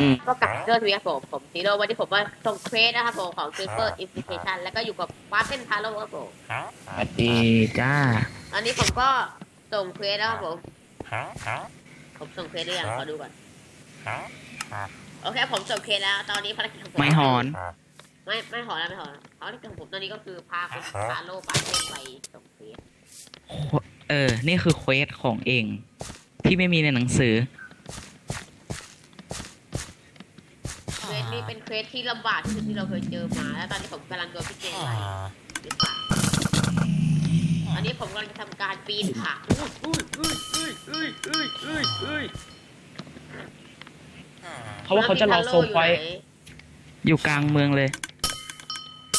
อืมก็กลับเจอทวีครับผมผมซีโร่วันนี้ผมมาส่งเควสนะครับผมของ Super Invitation แล้วก็อยู่กับปาเ e นทาโร่ครับผมสวัสดีจ้าอันนี้ผมก็ส่งเควสนะครับผมผมส่งเควสได้ยังขอดูก่อนโอเคผมส่งเควสแล้ว ตอนนี้ภารกิจของผมไม่หอน ไม่ไม่หอนแล้วไม่หอนแล้วภารกิจของผมตอนนี้ก็คือพาคุณทาโร่ปาเ e นไปส่งเควสเออ นี่คือเควสของเอง ที่ไม่มีในหนังสือ เค วสนี้เป็นเควสที่ลำบากที่สุดที่เราเคยเจอมา แล้วตอนนี้ผมกำลังโดนพี่เจนไล่หรือเปล่าอันนี้ผมกำลังจะทำการปีนค่ะอุ้ยอุ้ยอุ้ยอุ้ยอุ้ยอุ้ยอุ้ยเพราะว่าเขาจะรอโซไฟต์อยู่กลางเมืองเลย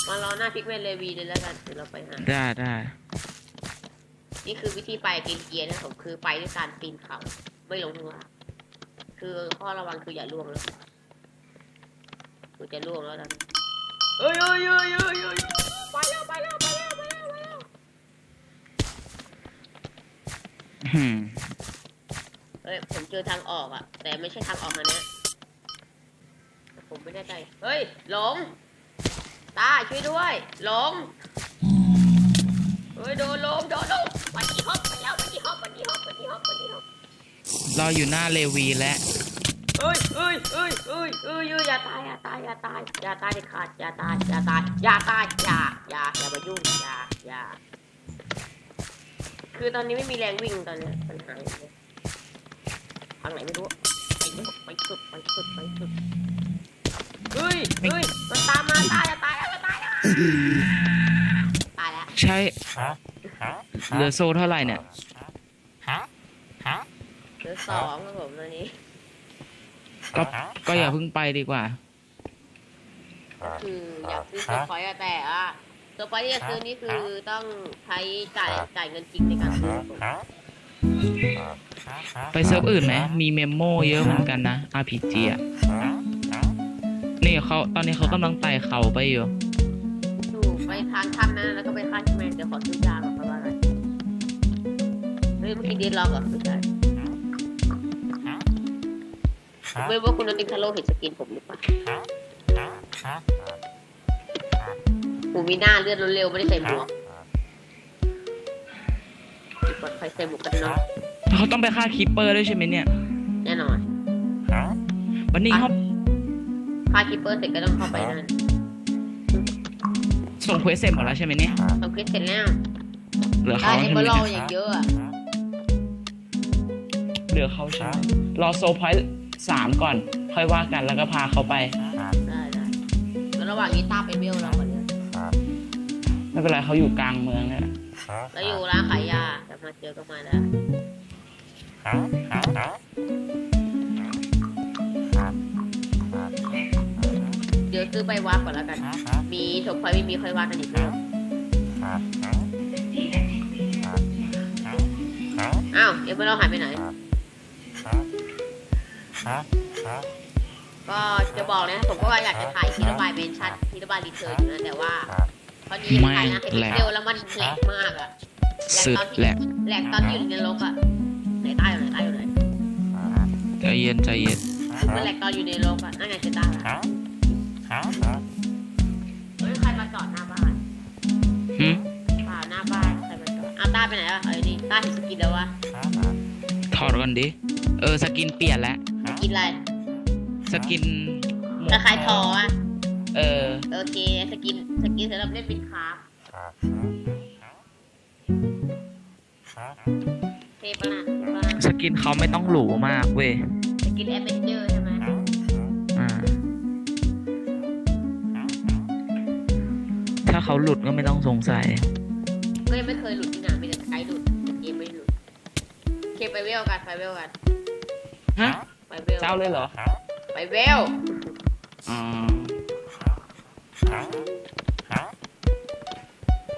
มารอหน้าพิกเมนเลวีเลยแล้วกันเดี๋ยวเราไปหาได้ได้นี่คือวิธีไปกินเกียร์นะครับผมคือไปด้วยการปีนเขา ไม่ลงข้างล่างคือข้อระวังคืออย่าล่วงแล้ว กูจะล่วงแล้วตอนนี้เอ้ยเอ้ยเอ้ยเอ้ยเอ้ยไปแล้วไปแล้วไปแล้วไปแล้วไปแล้วหืมเฮ้ยผมเจอทางออกอะแต่ไม่ใช่ทางออกอันเนี้ยผมไม่แน่ใจเฮ้ยหลงตาช่วยด้วยหลงเฮ้ยโดนลมโดนลมวันนี้ฮอปไปแล้ววันนี้ฮอปวันนี้ฮอปวันนี้ฮอปวันนี้ฮอปเราอยู่หน้าเลวีและ เอ้ยเอ้ยเอ้ยเอ้ยเอ้ยเอ้ยอย่าตายอย่าตายอย่าตายอย่าตายเด็ดขาดอย่าตายอย่าตายอย่าตายอย่าอย่าอย่ามายุ่งอย่าอย่าคือตอนนี้ไม่มีแรงวิ่งตอนเนี้ยปัญหาอย่งเงี้ยทางไหนไม่รู้ไปสุดไปสุดไปสุดไปสุดเฮ้ยเฮ้ยมันตามมาตายอย่าตายอย่าตายอย่าตายแล้วใช่เหลือโซเท่าไหร่เนี่ยเหลือสองครับผมตอนนี้ ก็ก็อย่าเพิ่งไปดีกว่า คืออยากซื้อเซอร์ไพรส์อะแต่อะเซอร์ไพรส์ที่จะซื้อนี่คือต้องใช้จ่ายจ่ายเงินจริงในการซื้อครับผมไปเซิร์ฟอื่นไหมมีเมมโมเยอะเหมือนกันนะ RPG อะนี่เขาตอนนี้เขากำลังไต่เขาไปอยู่ถูกไปทางถ้ำนั้นแล้วก็ไปฆ่าชิแมนเดี๋ยวขอซื้อยาก่อนเพราะว่าอะไรเฮ้ยเมื่อกี้เดนล็อกเหรอไม่ใช่ ไม่รู้ว่าคุณนนทิคาโร่เห็นสกินผมหรือเปล่าหูมีหน้าเลือดเร็วๆไม่ได้ใส่หมวกปลอดภัยใส่หมวกกันน็อกเขาต้องไปฆ่าคิปเปอร์ด้วยใช่ไหมเนี่ย แน่นอนวันนี้เขาฆ่าคิปเปอร์เสร็จก็ต้องเข้าไปนั่นส่งเควสเสร็จหมดแล้วใช่ไหมเนี่ยทำคลิปเสร็จแล้วเหลือได้เขาเอใช่เบไหอมร์ลเนี่ยอย่างเยอะอะเหลือเขาใช่ไหมรอโซพอยต์ สามก่อน ค่อยว่ากันแล้วก็พาเขาไปได้ได้แล้วระหว่างนี้ตาไปเบลเราก่อนเนี่ยไม่เป็นไรเขาอยู่กลางเมืองเนี่ยแล้วอยู่ร้านขายยาจะมาเจอก็มาได้เดี๋ยวซื้อไปวาร์ปก่อนแล้วกันมีถกไฟไม่มีค่อยว่ากันอีกเรื่องอ้าวเอเบอร์ลหายไปไหน ก็จะบอกนะผมก็ว่าอยากจะถ่ายทีระบายเมนชั่นทีระบายรีเทิร์นอยู่นะแต่ว่าตอนนี้ยังถ่ายนะเห็นเร็วแล้วมันแหลกมากอะสุดแหละแหลกตอนที่อยู่ในนรกอะไหนใต้อยู่ไหนใต้อยู่ไหนใจเย็นใจเย็นมันแหลกตอนอยู่ในนรกอะนั่นไงเจะได้ละเฮ้ยใครมาจอดหน้าบ้านหึเปล่าหน้าบ้านใครมาจอดอ้าวต้าไปไหนวะเอ้ยนี่ต้าเห็นสกินแล้ววะถอดก่อนดิเออสกินเปลี่ยนแล้วส กินอะไรสกินหมควล้ายๆทออะเออ โอเค สกิน สกินสำหรับเล่นเป็นคราฟเทปะล่ะเทปะล่ะสกินเขาไม่ต้องหรูมากเว้ย สกินแอดเวนเจอร์ใช่ไหมอ่า ถ้าเขาหลุดก็ไม่ต้องสงสัย ก็ยังไม่เคยหลุดที่ไหนมีแต่สกายหลุดแต่เกมไม่หลุดโอเคไปเวลกันไปเวลกัน ฮะ ไปเวลเจ้าเลยเหรอไปเวลอ๋อ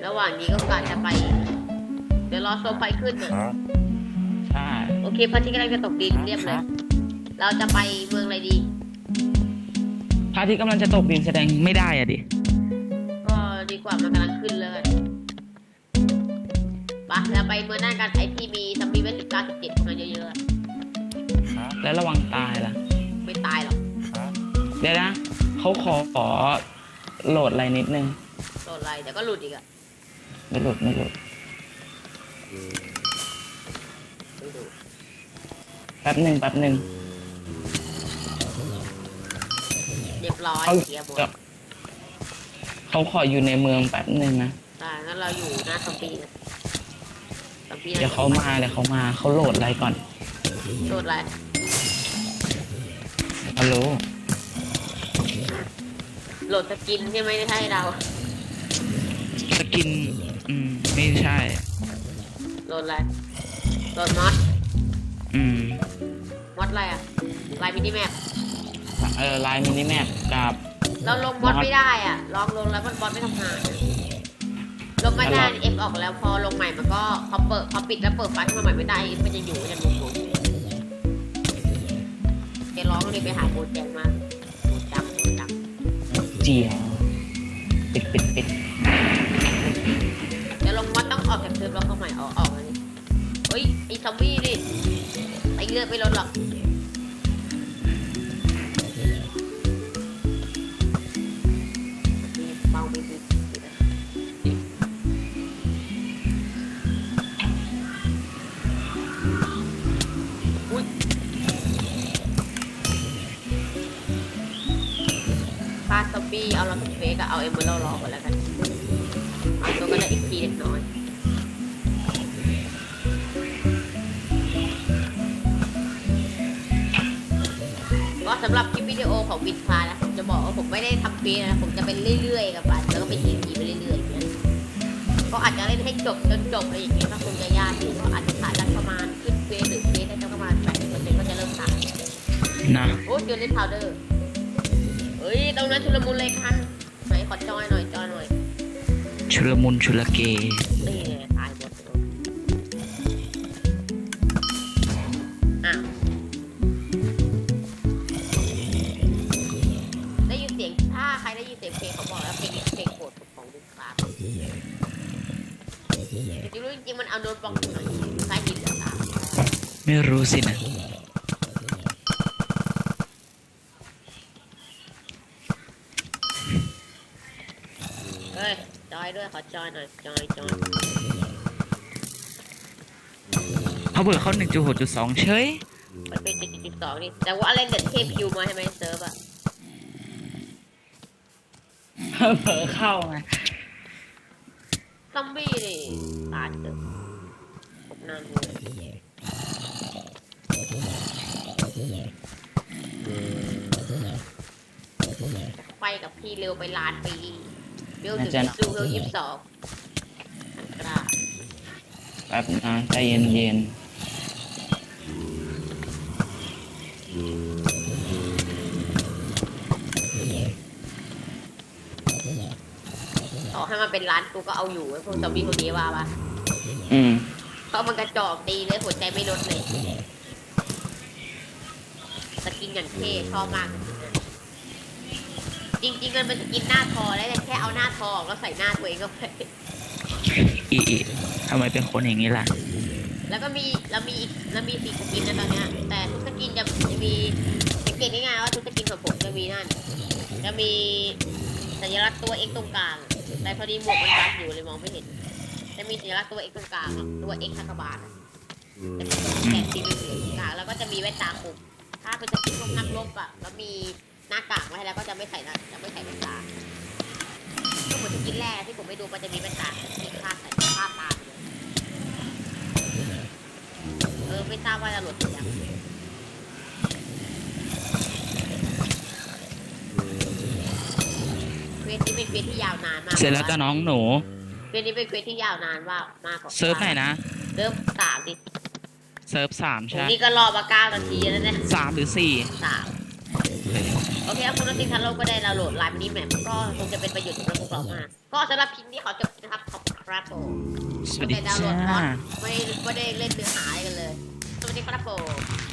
ระหว่างนี้ก็การจะไป เดี๋ยวรอโซไฟขึ้นน่ะใช่โอเคพระอาทิตย์กำลังจะตกดินเรียบเลยเราจะไปเมืองอะไรดีพระอาทิตย์กำลังจะตกดินแสดงไม่ได้อะดิก็ดีกว่ามันกำลังขึ้นเลยไปะเราไปเมืองหน้ากันไอที่มีซัมบี้เวสสิบเก้าสิบเจ็ดมาเยอะๆอะ แล้วระวังตายล่ะ ไม่ตายหรอกเดี๋ยวนะเขาขอขอโหลดอะไรนิดนึงโดนอะไรเดี๋ยวก็หลุดอีกอะไม่หลุดไม่หลุดไม่ดูแป๊บหนึ่งแป๊บหนึ่งเรียบร้อยเขาเสียหมดเขาขออยู่ในเมืองแป๊บหนึ่งนะอ่างั้นเราอยู่หน้าซอมบี้นะซอมบี้น่เดี๋ยวเขามาเดี๋ยวเขามาเขาโหลดอะไรก่อน โดนอะไร ฮัลโหลโหลดสกินใช่ไหมไม่ใช่เรา สกิน อืม ไม่ใช่ โหลดอะไร โหลดมอดอืม มอดอะไรอะลายมินิแมปเออไลน์มินิแมปกับ เราลงมอดไม่ได้อะ ลองลงแล้วมันบอสไม่ทำงานอะลงไม่ได้เอ็มออกแล้วพอลงใหม่มันก็พอเปิดพอปิดแล้วเปิดไฟล์ขึ้นมาใหม่ไม่ได้มันยังอยู่ยังงงๆแก ร้องนี่ไปหาโปรแจงมาโบจังโบจังเจียวปิดปิดปิดเดี๋ยวลงมอดต้องออกจากเซิร์ฟแล้วเข้าใหม่ออกออกอันนี้เฮ้ยไอ้ซอมบี้ดิไอ้เลือดไม่ลดหรอก เอาล็อกเฟกอะเอาเอมเบอร์รอก่อนแล้วกันเอาตัวก็ได้อีกทีเล็กน้อยก็สำหรับคลิปวิดีโอของวินพานะผมจะบอกว่าผมไม่ได้ทำฟรีนะผมจะเป็นเรื่อยๆกับบัตรแล้วก็ไปยิงผีไปเรื่อยๆอย่างเงี้ยก็อาจจะเล่นให้จบจนจบอะไรอย่างเงี้ยถ้าคงจะยากอยู่ก็อาจจะขายได้ประมาณขึ้นเฟสหรือเฟสได้สักประมาณแปดสิบเปอร์เซ็นต์ก็จะเริ่มขายนะโอ้เจอเล่นพาวเดอร์ เฮ้ยตรงนั้นชุลมุนเลยคันไหนขอจอยหน่อยจอยหน่อยชุลมุนชุลเกนี่ไงตายหมดเลยอ้าวได้ยินเสียงถ้าใครได้ยินเสียงเพลงเขาบอกแล้วเพลงนี้เพลงโปรดของลูกค้าจริงๆรู้จริงๆมันเอาโน้ตบล็อกหน่อยใช้หินเหรอคะไม่รู้สินะ เฮ้ยจอย ด้วยขอจอยหน่อยจอยจอยเขาเบิกเข้าหนึ่งจุดหกจุดสองเฉยมันเป็นจุดจุดสองนี่แต่ว่าอะไรเด็ดเทพคิวมาใช่ไหมเซิร์ฟอะเบิกเข้าไงซอมบี้นี่ตายเถอะผมนานเลยไปกับพี่เร็วไปล้านปี เร็วถึงดูเร็วยี่สิบสองอันตราแป๊บนะใจเย็นเย็นต่อให้มันเป็นล้านกูก็เอาอยู่ไอ้พวกซอมบี้พวกนี้ว่าปะๆอืมเพราะมันกระจอกดีเลยหัวใจไม่ลดเลย สกินอย่างเท่ชอบมาก จริงๆมันเป็นกินหน้าทอแล้วแต่แค่เอาหน้าทอออกแล้วใส่หน้าตัวเองก็ไปอีอีทำไมเป็นคนอย่างนี้ล่ะ แล้วก็มีแล้วมีอีกแล้วมีสี่สกินนะตอนเนี้ยแต่ทุกสกินจะจะมีสังเกตง่ายๆว่าทุกสกินของผมจะมีนั่นจะมีสัญลักษณ์ตัว X ตรงกลางแต่พอดีหมวกมันบังอยู่เลยมองไม่เห็น จะมีสัญลักษณ์ตัว X ตรงกลางตัว X ทักบาลจะเป็นแถบสีเหลืองกลางแล้วก็จะมีแว่นตาคลุมถ้าเป็นสกินพวกนักรบอะแล้วมี น้ากากไว้ให้แล้วก็จะไม่ใส่หน้าจะไม่ใส่แว่นตาก็เหมือนสกินแรกที่ผมไปดูมันจะมีแว่นตาที่คาดใส่คาดตาไปเลยเออไม่ทราบว่าจะหลุดหรือยังเควสนี้เป็นเควสที่ยาวนานมากเสร็จแล้วก็น้องหนูเควสนี้เป็นเควสที่ยาวนานว่ามากกว่าเซิร์ฟไหนนะเริ่มสามดิเซิร์ฟสามผใช่มไหมนี่ก็รอมาเก้านาทีแล้วเนี่ยสามหรือสี่สาม โอเคครับคุณนักติคันเราก็ได้ดาวน์โหลดไลน์มินิแมปก็คงจะเป็นประโยชน์สำหรับพวกเรามากก็สำหรับคลิปนี้ขอจบนะครับขอบคุณครับผมสวัสดีแต่ดาวน์โหลจ้าดมอดไม่ไม่ได้เล่นเนื้อหาอะไรกันเลย สวัสดีครับผม